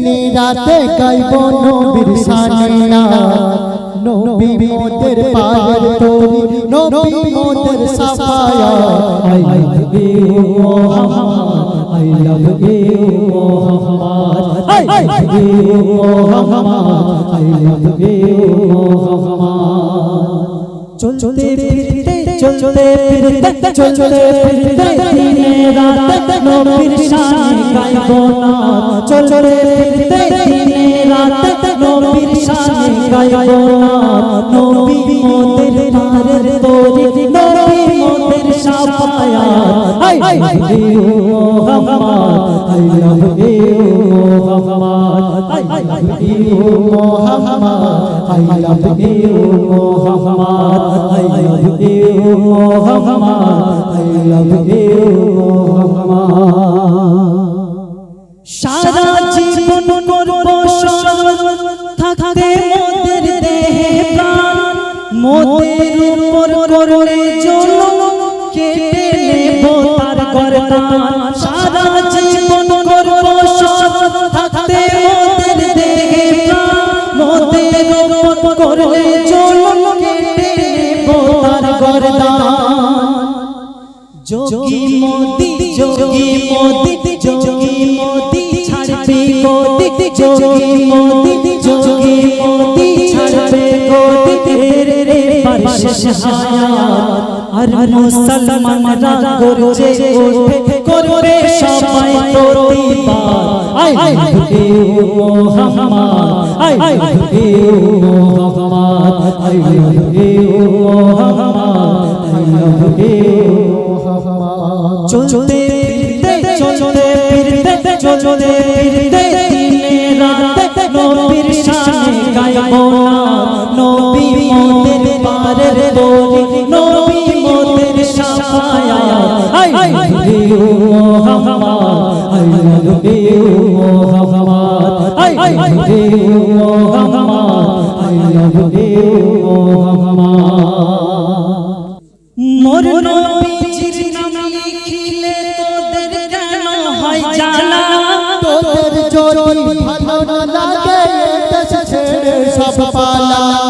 দিনে রাতে গাইব নবীর সানিয়া নবী মোদের পায়ের তরি নবী মোদের সাফায়া I love you, Muhammad. I love you, Muhammad. I love you, Muhammad. I love you, Muhammad. চলতে চলতে ফিরতে চলতে ফিরতে দিনে রাতে নবীর শানে গাইব না চলতে ফিরতে দিনে রাতে নবীর শানে গাইব না নবী মোদের পারের তরি নবী মোদের love you Muhammad I love you Muhammad I love you Muhammad I love you Muhammad I love you Muhammad I love you Muhammad সারা জীবন করব সরল থাকতে মোদের দেহে প্রাণ মোদের উপর করলে জল কেটে মোদি যোগী মোদি যোগী, মোদি ছাড়বে গদি যোগী, মোদি যোগী, মোদি ছাড়বে গদি রে রে বারিশ হায়াত। আর মুসলমানরা করছে ওঠে, করবে সবাই প্রতিবাদ। I love you I love you I love you I you চলতে ফিরতে চলতে ফিরতে চলতে ফিরতে দিনে রাতে নবীর শানে গাইব না নবী মোদের পারের দরি নবী মোদের সাফায়া I love you Muhammad I you Muhammad জানা তোদের যদি ভালো লাগে দেশ ছেড়ে সব পালা।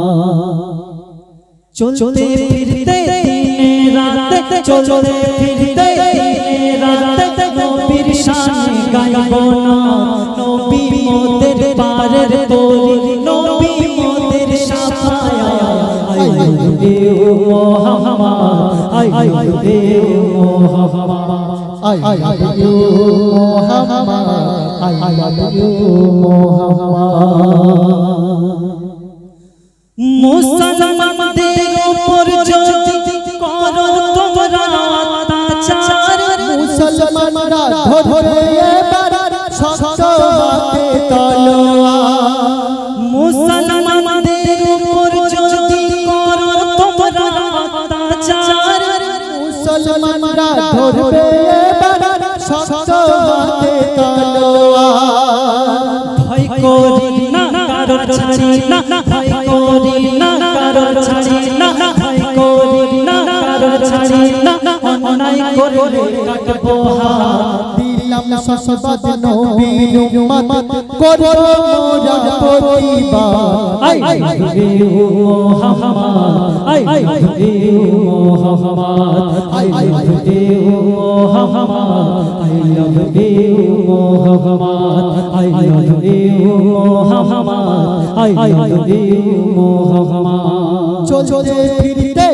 চলতে ফিরতে রাতে চলতে ফিরতে রাতে নবীর শানে গাইব না। নবী মোদের নবী মোদের লাভ ইউ মুহাম্মদ মুসলমানদের ধরবে শক্ত হাতে তলোয়ার। ভয় করি না কারও ছাড়ি না করো মোরা প্রতিবাদ I love you, Muhammad. I love you, Muhammad. I love you, Muhammad. I love you, Muhammad. I love you, Muhammad. I love you Mohammad চলতে ফিরতে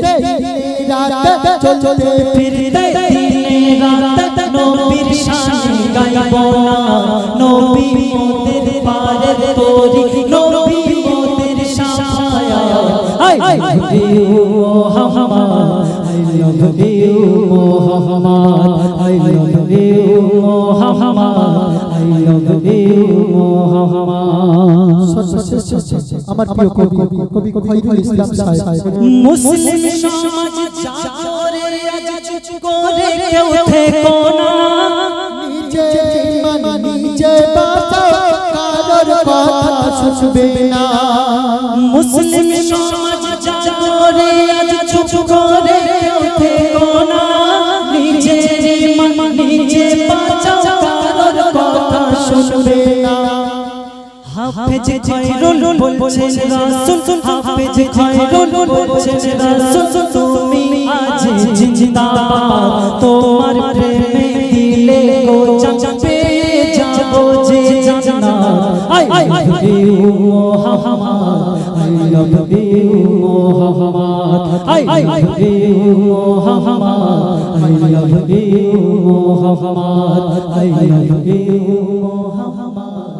রাত চলতে নবীর আমার প্রিয় কবি কবি ইসলাম সাহেব মুসলিম সমাজ জাগরে আজ চুপ করে কেউ থেকো নিজে বাঁচাও কারোর কথা শুনবে না। মুসলিম সমাজ জাগরে আজ চুপ করে কেউ থেকো না। নিজে নিজে বাঁচাও কারোর কথা শুনবে না। হাফেজ খয়রুল বলছেন রাসূল হাফেজ খয়রুল বলছেন রাসূল তুমি আজ জিন্দাবাদ তোমার প্রেমে দিলে গো you Mohammad I love you Mohammad I love you Mohammad I love you Mohammad I love you Mohammad